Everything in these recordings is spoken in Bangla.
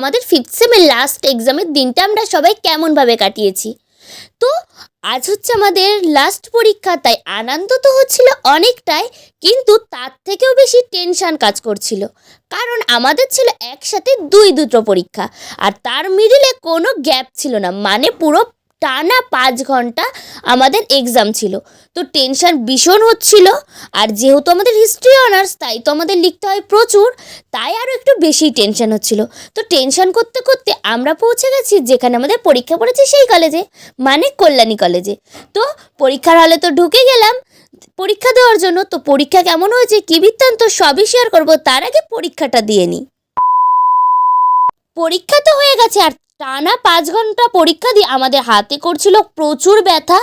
আমাদের ফিফথ সেমের লাস্ট এক্সামের দিনটা আমরা সবাই কেমনভাবে কাটিয়েছি। তো আজ হচ্ছে আমাদের লাস্ট পরীক্ষা, তাই আনন্দ তো হচ্ছিল অনেকটাই, কিন্তু তার থেকেও বেশি টেনশান কাজ করছিল। কারণ আমাদের ছিল একসাথে দুই দুটো পরীক্ষা, আর তার মিডিলে কোনো গ্যাপ ছিল না মানে পুরো টানা পাঁচ ঘণ্টা আমাদের এক্সাম ছিল। তো টেনশন ভীষণ হচ্ছিল। আর যেহেতু আমাদের হিস্ট্রি অনার্স তাই তো আমাদের লিখতে হয় প্রচুর, তাই আরও একটু বেশি টেনশন হচ্ছিল। তো টেনশন করতে করতে আমরা পৌঁছে গেছি যেখানে আমাদের পরীক্ষা পড়েছে সেই কলেজে মানে কল্যাণী কলেজে তো পরীক্ষার হলে তো ঢুকে গেলাম পরীক্ষা দেওয়ার জন্য। তো পরীক্ষা কেমন হয়েছে, কী বৃত্তান্ত, সবই শেয়ার করব। তার আগে পরীক্ষাটা দিয়ে নিই। পরীক্ষা তো হয়ে গেছে, আর টানা পাঁচ ঘণ্টা পরীক্ষা দিয়ে আমাদের হাতে করছিল প্রচুর ব্যথা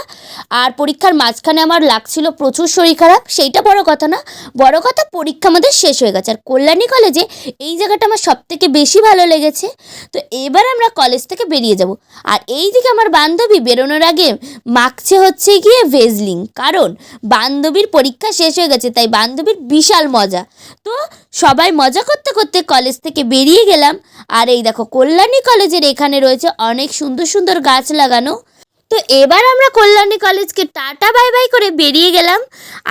আর পরীক্ষার মাঝখানে আমার লাগছিল প্রচুর শরীর খারাপ, সেইটা বড় কথা না, বড় কথা পরীক্ষা আমাদের শেষ হয়ে গেছে। আর কল্যাণী কলেজে এই জায়গাটা আমার সব থেকে বেশি ভালো লেগেছে। তো এবার আমরা কলেজ থেকে বেরিয়ে যাব। আর এই দিকে আমার বান্ধবী বেরোনোর আগে মাখছে হচ্ছে গিয়ে ভেজলিং। কারণ বান্ধবীর পরীক্ষা শেষ হয়ে গেছে, তাই বান্ধবীর বিশাল মজা। তো সবাই মজা করতে করতে কলেজ থেকে বেরিয়ে গেলাম। আর এই দেখো, কল্যাণী কলেজের এখানে রয়েছে অনেক সুন্দর সুন্দর গাছ লাগানো। তো এবার আমরা কল্যাণী কলেজকে টাটা বাই বাই করে বেরিয়ে গেলাম।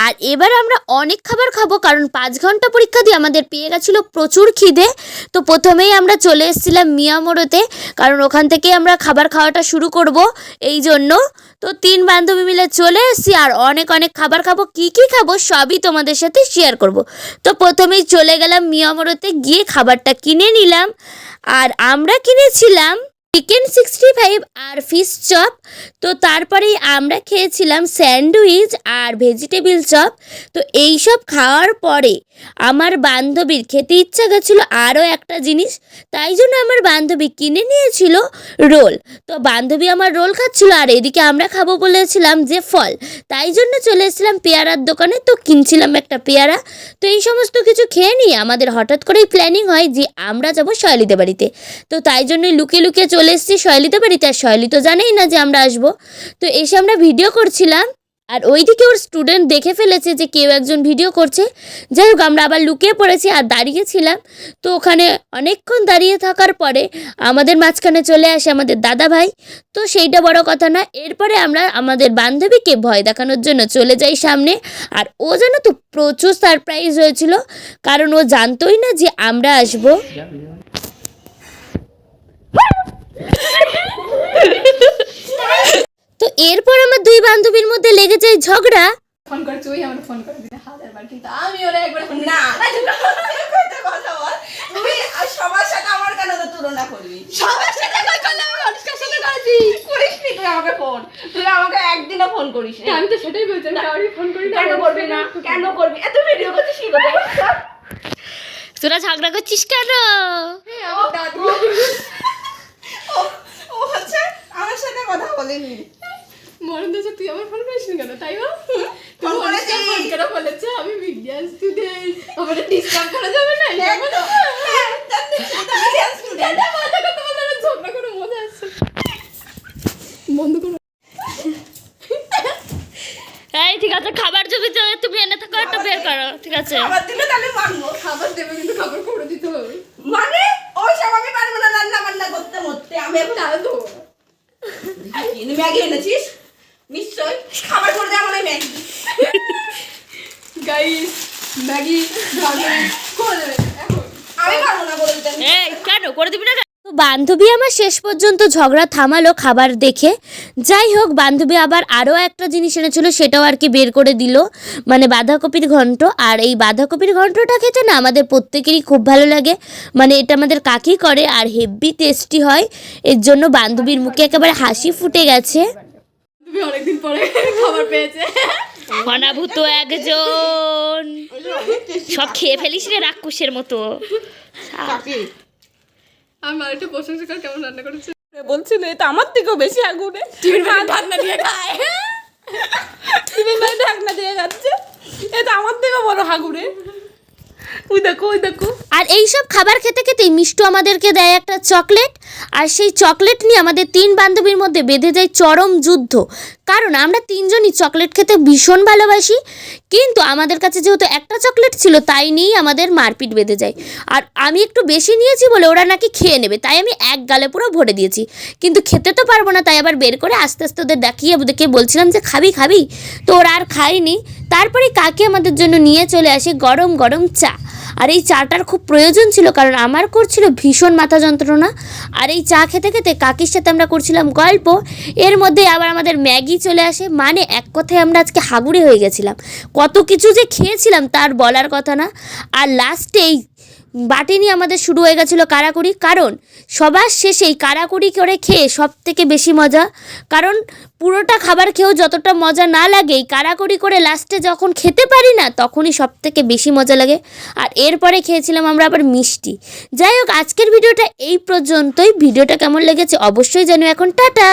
আর এবার আমরা অনেক খাবার খাব, কারণ পাঁচ ঘণ্টা পরীক্ষা দিয়ে আমাদের পেয়ে গেছিল প্রচুর খিদে। তো প্রথমেই আমরা চলে এসেছিলাম মিয়ামোড়োতে, কারণ ওখান থেকেই আমরা খাবার খাওয়াটা শুরু করব এই জন্য। তো তিন বান্ধবী মিলে চলে এসেছি, আর অনেক অনেক খাবার খাব, কি কি খাব সবই তোমাদের সাথে শেয়ার করব। তো প্রথমেই চলে গেলাম মিয়ামোড়োতে গিয়ে খাবারটা কিনে নিলাম। আর আমরা কিনেছিলাম চিকেন সিক্সটি ফাইভ আর ফিশ চপ তো তারপরেই আমরা খেয়েছিলাম স্যান্ডউইচ আর ভেজিটেবিল চপ তো এই সব খাওয়ার পরে আমার বান্ধবীর খেতে ইচ্ছা গেছিল আরও একটা জিনিস, তাই জন্য আমার বান্ধবী কিনে নিয়েছিল রোল। তো বান্ধবী আমার রোল খাচ্ছিল আর এদিকে আমরা খাব বলেছিলাম যে ফল। তাই জন্য চলে এসেছিলাম পেয়ারার দোকানে, তো কিনছিলাম একটা পেয়ারা। তো এই সমস্ত কিছু খেয়ে নিয়ে আমাদের হঠাৎ করেই প্ল্যানিং হয় যে আমরা যাব শৈলিতে বাড়িতে। তো তাই জন্যই লুকিয়ে লুকিয়ে চলে এসেছি শৈলিতে বাড়িতে, আর শৈলী তো জানেই না যে আমরা আসব। তো এসে আমরা ভিডিও করছিলাম, আর ওইদিকে ওর স্টুডেন্ট দেখে ফেলেছে যে কেউ একজন ভিডিও করছে। যাই হোক, আমরা আবার লুকিয়ে পড়েছি আর দাঁড়িয়েছিলাম। তো ওখানে অনেকক্ষণ দাঁড়িয়ে থাকার পরে আমাদের মাঝখানে চলে আসে আমাদের দাদা ভাই তো সেইটা বড় কথা না, এরপরে আমরা আমাদের বান্ধবীকে ভয় দেখানোর জন্য চলে যাই সামনে। আর ও যেন তো প্রচুর সারপ্রাইজ হয়েছিল, কারণ ও জানতোই না যে আমরা আসব। তো এরপর আমার দুই বান্ধবীর মধ্যে লেগে যায় ঝগড়া। ফোন করেছে ওই আমার ফোন করে দিলে হাজার বার কিন্তু আমি ওরা একবার না কথা বল। তুই আর সবার সাথে আমার কেন তুলনা করবি? সবার সাথে কই করলে আমি অনুষ্কার করিস নি তুই আমাকে ফোন। তুই আমাকে একদিনও ফোন করিস আমি তো সেটাই বলছি আমি ফোন করি কেন করবি না? কেন করবি? এত ভিডিও করছিস কি কথা তোরা ঝগড়া করছিস কেন? হ্যাঁ, আমার দাদু। ও ও হচ্ছে আমার সাথে কথা বলেনি। তুই আমার ফোন করিস কেন? তাই না? ফোন করেছি। ফোন করে বলেছে আমি বিজ্ঞান স্টুডেন্ট আমার ডিস্টার্ব করা যাবে না হ্যাঁ, করতে ঝগড়া করে মজা আসছে। বন্ধ করো। এই ঠিক আছে খাবার জমি তো তুমি এনে থাকো একটা বের করো ঠিক আছে। খাবার দিলে তাহলে মানবো। খাবার দেবে কিন্তু খাবার করে দিতে হবে। মানে? ওই সব আমি পারব না রান্না বান্না করতে মরতে। আমি এখন তো ম্যাগি এনেছিস? নিশ্চয় খাবার করে দেওয়া মানে ম্যাগি। গাইস ম্যাগি করে দেবে এখন। আমি পারব না বলে দিতে। এই কেন? করে দিবি না তো বান্ধবী আমার শেষ পর্যন্ত ঝগড়া থামালো খাবার দেখে। যাই হোক বান্ধবী আবার আরও একটা জিনিস এনেছিল সেটাও আর কি বের করে দিল। মানে বাঁধাকপির ঘন্ট। আর এই বাঁধাকপির ঘন্টটা খেতে না আমাদের প্রত্যেকেরই খুব ভালো লাগে। মানে এটা আমাদের কাকি করে আর হেভি টেস্টি হয়। এর জন্য বান্ধবীর মুখে একেবারে হাসি ফুটে গেছে। তুমি অনেকদিন পরে খাবার পেয়েছে। অনাভূত একজন। সব খেয়ে ফেলিস রে রাক্ষসের মতো। আমি আরেকটা প্রশংসা কর কেমন রান্না করেছে? বলছিল এটা আমার থেকেও বেশি আগুনে। ঢাকনা দিয়ে খায়। ঢাকনা দিয়ে এটা আমার থেকেও বড় হাগুরে ওই দেখো ওই দেখো। আর এই সব খাবার খেতে খেতেই মিষ্টু আমাদেরকে দেয় একটা চকলেট, আর সেই চকলেট নিয়ে আমাদের তিন বান্ধবীর মধ্যে বেঁধে যায় চরম যুদ্ধ। কারণ আমরা তিনজনই চকলেট খেতে ভীষণ ভালোবাসি, কিন্তু আমাদের কাছে যেহেতু একটা চকলেট ছিল, তাই নিয়েই আমাদের মারপিট বেঁধে যায়। আর আমি একটু বেশি নিয়েছি বলে ওরা নাকি খেয়ে নেবে, তাই আমি এক গালে পুরো ভরে দিয়েছি। কিন্তু খেতে তো পারব না, তাই আবার বের করে আস্তে আস্তে ওদের ডাকিয়ে ওদেরকে বলছিলাম যে, খাবি খাবি? তো ওরা আর খায়নি। তারপরে কাকি আমাদের জন্য নিয়ে চলে আসে গরম গরম চা। আর এই চাটার খুব প্রয়োজন ছিল, কারণ আমার করছিল ভীষণ মাথা যন্ত্রণা। আর এই চা খেতে খেতে কাকির সাথে আমরা করছিলাম গল্প। এর মধ্যে আবার আমাদের ম্যাগি চলে আসে মানে এক কথায় আমরা আজকে হাগুড়ি হয়ে গেছিলাম। কত কিছু যে খেয়েছিলাম তার বলার কথা না। আর লাস্টে এই বাটি নিয়ে আমাদের শুরু হয়ে গেছিল কারাকুরি কারণ সবার শেষেই কারাকুরি করে খেয়ে সব থেকে বেশি মজা। কারণ পুরোটা খাবার খেয়েও যতটা মজা না লাগে, এই কারাকুরি করে লাস্টে যখন খেতে পারি না, তখনই সব থেকে বেশি মজা লাগে। আর এরপরে খেয়েছিলাম আমরা আবার মিষ্টি। যাই হোক, আজকের ভিডিওটা এই পর্যন্তই। ভিডিওটা কেমন লেগেছে অবশ্যই জানো এখন। টাটা!